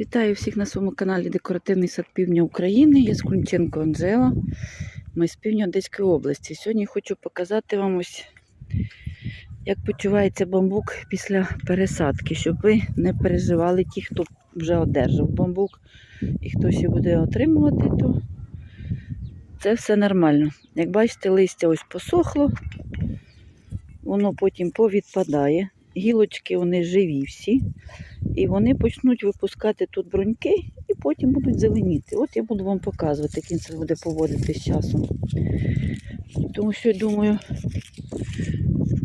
Вітаю всіх на своєму каналі Декоративний сад Півдня України. Я Скунченко Анжела. Ми з півдня Одеської області. Сьогодні хочу показати вам ось, як почувається бамбук після пересадки, щоб ви не переживали ті, хто вже одержав бамбук і хто ще буде отримувати, то це все нормально. Як бачите, листя ось посохло, воно потім повідпадає. Гілочки вони живі всі. І вони почнуть випускати тут бруньки і потім будуть зеленіти. От я буду вам показувати, як він це буде поводити з часом. Тому що думаю,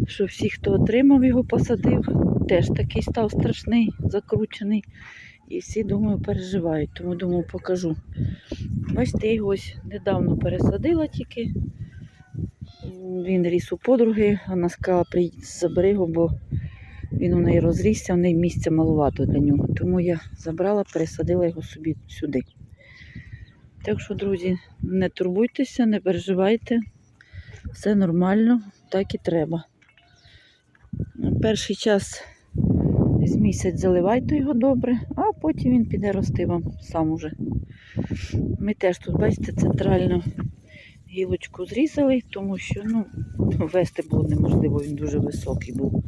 що всі, хто отримав його, посадив, теж такий став страшний, закручений. І всі, думаю, переживають. Тому думаю, покажу. Бачите, я його ось недавно пересадила тільки. Він ріс у подруги, вона сказала, приїдь, забери його, бо він у неї розрісся, в неї місця малувато для нього. Тому я забрала, пересадила його собі сюди. Так що, друзі, не турбуйтеся, не переживайте. Все нормально, так і треба. Перший час з місяць заливайте його добре, а потім він піде рости вам сам уже. Ми теж тут, бачите, центральну гілочку зрізали, тому що ну, вести було неможливо, він дуже високий був.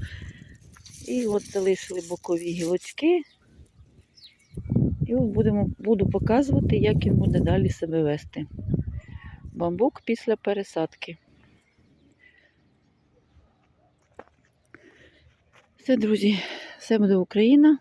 І от залишили бокові гілочки. І будемо, буду показувати, як він буде далі себе вести. Бамбук після пересадки. Все, друзі, все буде Україна.